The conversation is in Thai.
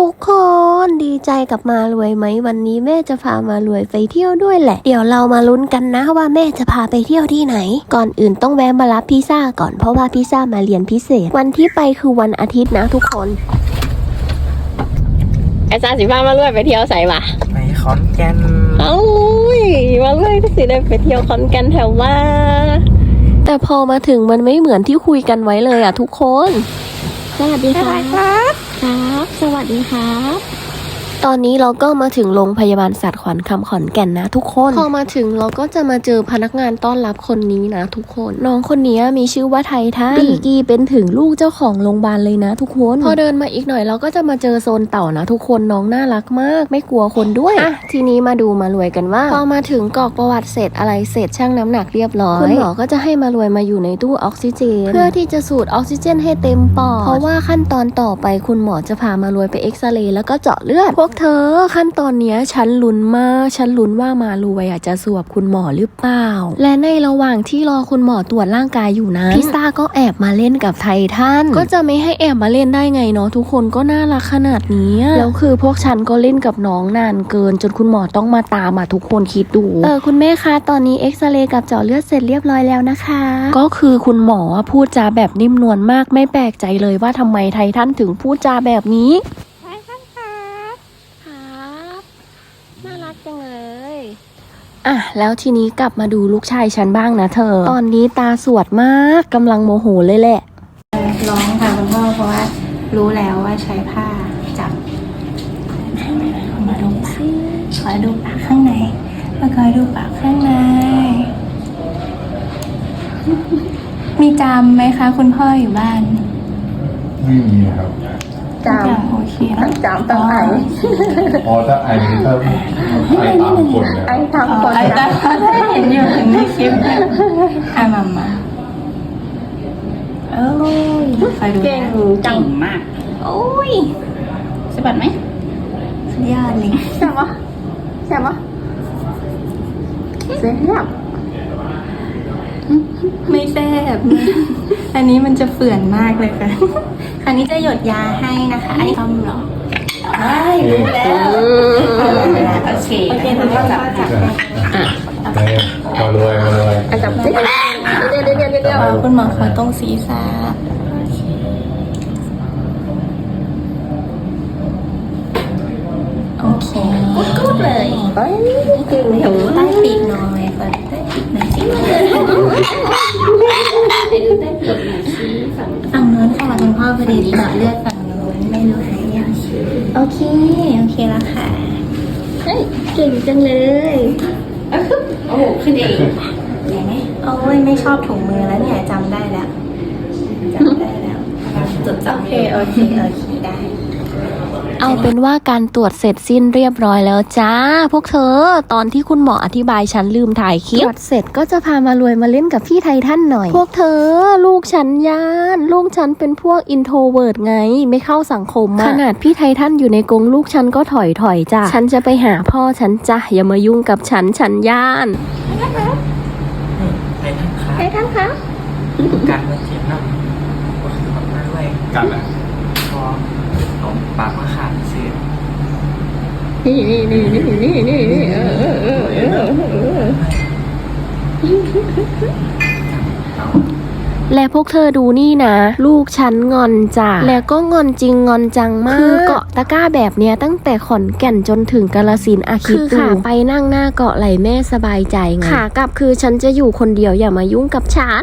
ทุกคนดีใจกับมารวยไหมวันนี้แม่จะพามารวยไปเที่ยวด้วยแหละ เดี๋ยวเรามาลุ้นกันนะว่าแม่จะพาไปเที่ยวที่ไหน ก่อนอื่นต้องแวะมารับพิซซ่าก่อนเพราะว่าพิซซ่ามาเรียนพิเศษ วันที่ไปคือวันอาทิตย์นะทุกคนอาจารย์สิพามาลวยไปเที่ยวใส่ปะไปขอนแก่นเอ้ยมาลวยสิได้ไปเที่ยวคอนแกันแถวว่า แต่พอมาถึงมันไม่เหมือนที่คุยกันไว้เลยอะทุกคนสวัสดีครับ ครับ สวัสดีครับ ตอนนี้เราก็มาถึงโรงพยาบาลสัตว์ขวัญคำขอนแก่นนะ ทุกคน พอมาถึงเราก็จะมาเจอพนักงานต้อนรับคนนี้นะ ทุกคน น้องคนนี้มีชื่อว่าไททันดีกีเป็นถึงลูกเจ้าของโรงพยาบาลเลยนะ ทุกคน พอเดินมาอีกหน่อยเราก็จะมาเจอโซนเต่านะ ทุกคนน้องน่ารักมาก ไม่กลัวคนด้วยอะทีนี้มาดูมารวยกันว่า พอมาถึงกรอกประวัติเสร็จอะไรเสร็จช่างน้ำหนักเรียบร้อยคุณหมอก็จะให้มารวยมาอยู่ในตู้ออกซิเจน เพื่อที่จะสูดออกซิเจนให้เต็มปอดเพราะว่าขั้นตอนต่อไปคุณหมอจะพามารวยไปเอ็กซเรย์แล้วก็เจาะเลือดพวกเธอ ขั้นตอนเนี้ยฉันลุ้นมากฉันลุ้นว่ามารวยอะจะสวบคุณหมอหรือเปล่า และในระหว่างที่รอคุณหมอตรวจร่างกายอยู่นั้นพิซซ่าก็แอบมาเล่นกับไททันก็จะไม่ให้แอบมาเล่นได้ไงเนาะทุกคนก็น่ารักขนาดนี้แล้วคือพวกฉันก็เล่นกับน้องนานเกิน จนคุณหมอต้องมาตามอะทุกคนคิดดูเออคุณแม่คะตอนนี้เอ็กซเรย์กับเจาะเลือดเสร็จเรียบร้อยแล้วนะคะ ก็คือคุณหมอพูดจาแบบนิ่มนวลมากไม่แปลกใจเลยว่าทำไมไททันถึงพูดจาแบบนี้ ใช่ครับครับครับน่า รักจังเลยอะแล้วทีนี้กลับมาดูลูกชายฉันบ้างนะเธอ ตอนนี้ตาสวดมากกำลังโมโหเลยแหละร้องค่ะคุณพ่อเพราะว่ารู้แล้วว่าใช้ผ้าจับมาดูปากขอดูปากข้างในมาคอยดูปากข้างใน มีจำไหมคะ คุณพ่ออยู่บ้าน ไม่มีครับ จำโอเคแล้วจำต้องไอพอถ้าไอถ้าไอตามคนเนี่ยไอทำคนไอ้นะตาได้เห็นอยู่เห็นในคลิปอะมามาเอ้ยคอยดูนะเก่งจังมาก โอ้ยสะบัดไหมสุดยอดเลยใช่ปะใช่ปะเสียบไม่แซ่บนะ อันนี้มันจะเฟื่อนมากเลยค่ะ คราวนี้จะหยดยาให้นะคะ อันนี้ต้อมหรอใช่รู้แล้วโอเคโอเคคุณพ่อจับจับได้มารวยมารวยอาจับสิเดี๋ยวเดี๋ยวเดี๋ยวเดี๋ยวเออคุณหมอขอตรงศีรษะโอเคกุดเลยเฮ้ยเก่งจังใต้ปีกหน่อยเปิดใต้ปีกหน่อยสิฝั่งโน้นค่ะคุณพ่อพอดีเจาะเลือดฝั่งโน้นไม่รู้หายยัง โอเค โอเคแล้วค่ะ เฮ้ย เก่งจังเลยโอ้โหขึ้นเองเห็นไหมโอ้ยไม่ชอบถุงมือแล้วเนี่ยจำได้แล้วจำได้แล้วจดจำโอเค โอเค โอเค ได้ เอาเป็นว่าการตรวจเสร็จสิ้นเรียบร้อยแล้วจ้า พวกเธอ ตอนที่คุณหมออธิบายฉันลืมถ่ายคลิปตรวจเสร็จก็จะพามารวยมาเล่นกับพี่ไททันหน่อย พวกเธอ ลูกฉันยานลูกฉันเป็นพวกอินโทรเวิร์ดไง ไม่เข้าสังคมอะขนาดพี่ไททันอยู่ในกรงลูกฉันก็ถอยถอยๆจ้ะฉันจะไปหาพ่อฉันจ้ะอย่ามายุ่งกับฉันฉันย่านไปทั้งขาใช่ท่านคะกันมาเจ็บนะก็คือแบบมาด้วยกันแหละพอเอา ปากมาขาดเสียนี่นี่นี่นี่นี่นี่นี่เออเออเออเออเออและพวกเธอดูนี่นะ ลูกฉันงอนจ้ะแล้วก็งอนจริงงอนจังมาก คือเกาะตะกร้าแบบเนี้ยตั้งแต่ขอนแก่นจนถึงกาลสินธุ์อาคิดดูขาไปนั่งหน้าเกาะไหลแม่สบายใจไงขากลับคือฉันจะอยู่คนเดียวอย่ามายุ่งกับฉัน